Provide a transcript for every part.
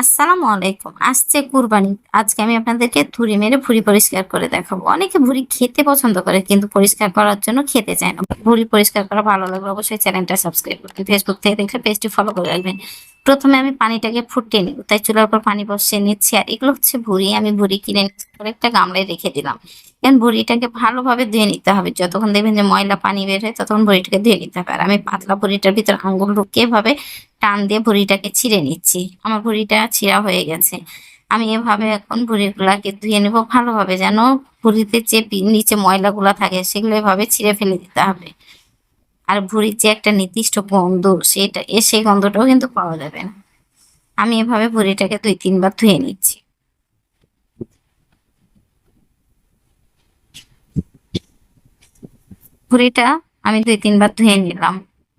আসসালামু আলাইকুম। আসছে কুরবানি। আজকে আমি আপনাদেরকে ধুড়ি মেরে ভুড়ি পরিষ্কার করে দেখাবো। অনেকে ভুড়ি খেতে পছন্দ করে, কিন্তু পরিষ্কার করার জন্য খেতে চায় না। ভুড়ি পরিষ্কার করা ভালো লাগলে অবশ্যই চ্যানেলটা সাবস্ক্রাইব করবেন ফেসবুক থেকে দেখলে পেজটি ফলো করে রাখবেন। প্রথমে আমি পানিটাকে ফুটিয়ে নিব, তাই চুলার উপর পানি বসিয়ে নিচ্ছি। আর এগুলো হচ্ছে ভুড়ি, আমি ভুড়ি কিনে পরে একটা গামলায় রেখে দিলাম। কারণ ভুড়িটাকে ভালোভাবে ধুয়ে নিতে হবে। যতক্ষণ দেখবেন যে ময়লা পানি বের হয় ততক্ষণ ভুড়িটাকে ধুয়ে নিতে হবে। আর আমি পাতলা ভুড়িটার ভিতর আঙ্গুল ঢুকিয়ে ভাবে টান দিয়ে ভুড়িটাকে ছিঁড়ে নিচ্ছি। আমার ভুড়িটা ছিঁড়া হয়ে গেছে। আমি এভাবে এখন ভুড়িগুলাকে ধুয়ে নেব ভালোভাবে, যেন ভুড়িতে যে নিচে ময়লাগুলা থাকে সেগুলো এভাবে ছিঁড়ে ফেলে দিতে হবে। আর ভুড়ির যে একটা নির্দিষ্ট গন্ধ, সেটা, এ সেই গন্ধটাও কিন্তু পাওয়া যাবে না। আমি এভাবে ভুঁড়িটাকে দুই, তিনবার ধুয়ে নিচ্ছি। ভুঁড়িটা আমি দুই, তিনবার ধুয়ে নিলাম।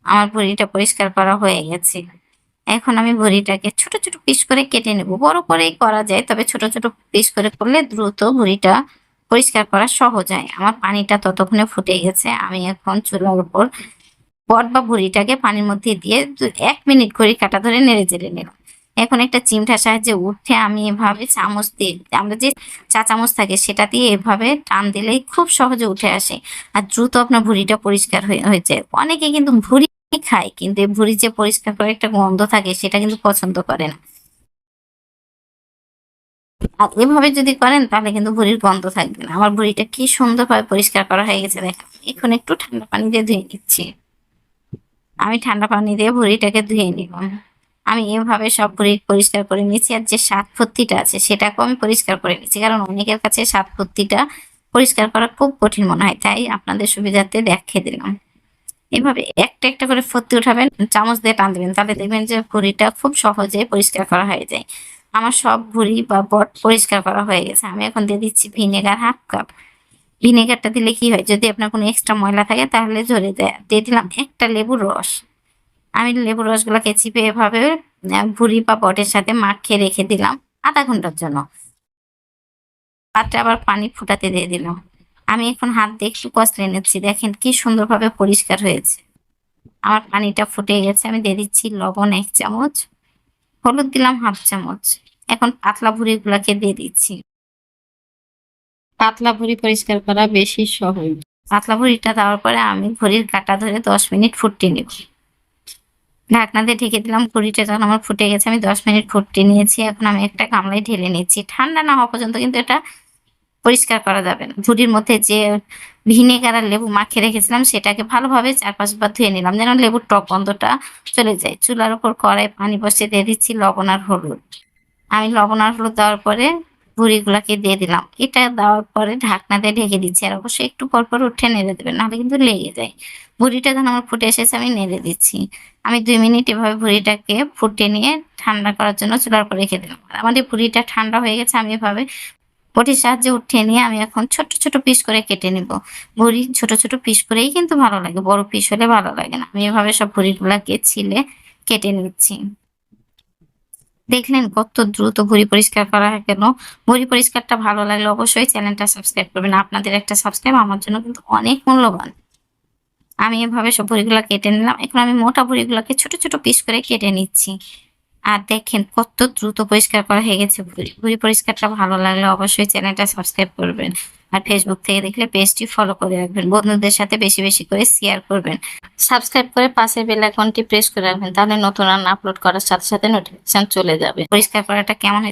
আমার ভুড়িটা পরিষ্কার করা হয়ে গেছে। এখন আমি ভুঁড়িটাকে ছোট ছোট পিস করে কেটে নেব। বড় করেই করা যায়, তবে ছোট ছোট পিস করে করলে দ্রুত ভুঁড়িটা পরিষ্কার করা সহজ হয়। আমার পানিটা ততক্ষণে ফুটে গেছে। আমি এখন চুলার উপর পট বা ভুড়িটাকে পানির মধ্যে দিয়ে এক মিনিট করে কাটা ধরে নেড়ে চেড়ে নিলাম এখন একটা চিমটার সাহায্যে উঠে আমি এভাবে চামচ দিয়ে, আমরা যে চা চামচ থাকে সেটা দিয়ে এভাবে টান দিলেই খুব সহজে উঠে আসে আর দ্রুত আপনার ভুঁড়িটা পরিষ্কার হয়ে হয়ে যায়। অনেকে কিন্তু ভুঁড়ি খায়, কিন্তু এই ভুঁড়ি যে পরিষ্কার করে একটা গন্ধ থাকে সেটা কিন্তু পছন্দ করে না। আর এভাবে যদি করেন তাহলে কিন্তু ভুঁড়ির গন্ধ থাকবে না। আমার ভুঁড়িটা কি সুন্দরভাবে পরিষ্কার করা হয়ে গেছে দেখেন। এখন একটু ঠান্ডা পানি দিয়ে ধুয়ে নিচ্ছি। আমি ঠান্ডা পানি দিয়ে ভুঁড়িটাকে ধুয়ে নিব। আমি এভাবে সব ভুঁড়ি পরিষ্কার করে নিচ্ছি আর যে সাত ফুত্তিটা আছে সেটাকেও আমি পরিষ্কার করে নিচ্ছি কারণ অনেকের কাছে সাত ফুত্তিটা পরিষ্কার করা খুব কঠিন মনে হয়, তাই আপনাদের সুবিধার্থে দেখিয়ে দিলাম। এভাবে একটা একটা করে ফত্তি উঠাবেন, চামচ দিয়ে টান দেবেন, তাহলে দেখবেন যে ভুঁড়িটা খুব সহজে পরিষ্কার করা হয়ে যায়। আমার সব ভুঁড়ি বা বট পরিষ্কার করা হয়ে গেছে। আমি এখন দিয়ে দিচ্ছি ভিনেগার হাফ কাপ। ভিনেগারটা দিলে কি হয়? যদি আপনার কোনো এক্সট্রা ময়লা থাকে, তাহলে ঝরে দেয় দিয়ে দিলাম একটা লেবুর রস। আমি লেবুর রসগুলোকে চিপে এভাবে ভুঁড়ি বা বটের সাথে মাখিয়ে রেখে দিলাম আধা ঘণ্টার জন্য। পাত্রে আবার পানি ফুটাতে দিয়ে দিলাম। আমি এখন হাত দিয়ে একটু কষলে নিচ্ছি। দেখেন কি সুন্দরভাবে পরিষ্কার হয়েছে। আমার পানিটা ফুটে গেছে। আমি দিয়ে দিচ্ছি লবণ এক চামচ, হলুদ দিলাম হাফ চামচ। এখন পাতলা ভুঁড়িগুলোকে দিয়ে দিচ্ছি। পাতলা ভুঁড়ি পরিষ্কার করা বেশি সহজ। পাতলা ভুঁড়িটা দেওয়ার পরে আমি ভুঁড়ির কাটা ধরে দশ মিনিট ফুটিয়ে নেব। ঢাকনা দিয়ে ঢেকে দিলাম, ভুঁড়িটা যখন আমার ফুটে গেছে আমি দশ মিনিট ফুটিয়ে নিয়েছি। এখন আমি একটা গামলায় ঢেলে নিচ্ছি। ঠান্ডা না হওয়া পর্যন্ত কিন্তু এটা পরিষ্কার করা যাবে না। ভুঁড়ির মধ্যে যে ভিনেগার আর লেবু মাখিয়ে রেখেছিলাম, সেটাকে ভালোভাবে চার পাঁচবার ধুয়ে নিলাম যেন লেবুর টক গন্ধটা চলে যায়। চুলার উপর কড়াই পানি বসিয়ে দিয়ে দিচ্ছি লবণ আর হলুদ। আমি লবণ আর হলুদ দেওয়ার পরে ভুঁড়িগুলাকে দিয়ে দিলাম। এটা দেওয়ার পরে ঢাকনা দিয়ে ঢেকে দিচ্ছি আর অবশ্যই একটু পর পর উঠে নেড়ে দেবেন, নাহলে কিন্তু লেগে যায়। ভুঁড়িটা যখন আমার ফুটে এসেছে আমি নেড়ে দিচ্ছি। আমি দুই মিনিট এভাবে ভুঁড়িটাকে ফুটে নিয়ে ঠান্ডা করার জন্য চুলার উপর রেখে দিলাম। আমাদের ভুঁড়িটা ঠান্ডা হয়ে গেছে, আমি এভাবে বটির সাহায্যে উঠিয়ে নিয়ে আমি এখন ছোট ছোট পিস করে কেটে নিব। ভুঁড়ি ছোট ছোট পিস করেই কিন্তু ভালো লাগে, বড় পিস হলে ভালো লাগে না। আমি এভাবে সব ভুঁড়িগুলাকে ছিলে কেটে নিচ্ছি। দেখলেন কত দ্রুত ভুঁড়ি পরিষ্কার করা হয় কেন? ভুঁড়ি পরিষ্কারটা ভালো লাগলে অবশ্যই চ্যানেলটা সাবস্ক্রাইব করবেন। আপনাদের একটা সাবস্ক্রাইব আমার জন্য কিন্তু অনেক মূল্যবান। আমি এভাবে সব ভুড়িগুলো কেটে নিলাম। এখন আমি মোটা ভুড়িগুলোকে ছোট ছোট পিস করে কেটে নিচ্ছি। আর দেখেন কত দ্রুত পরিষ্কার করা হয়ে গেছে ভুঁড়ি। ভুঁড়ি পরিষ্কারটা ভালো লাগলে অবশ্যই চ্যানেলটা সাবস্ক্রাইব করবেন। আর ফেসবুক থেকে দেখলে পেজটি ফলো করে রাখবেন। বন্ধুদের সাথে বেশি বেশি করে শেয়ার করবেন। সাবস্ক্রাইব করে পাশের বেল আইকনটি প্রেস করে রাখবেন। তাহলে নতুন রান্না আপলোড করার সাথে সাথে নোটিফিকেশন চলে যাবে। পরিষ্কার করাটা কেমন হয়েছে?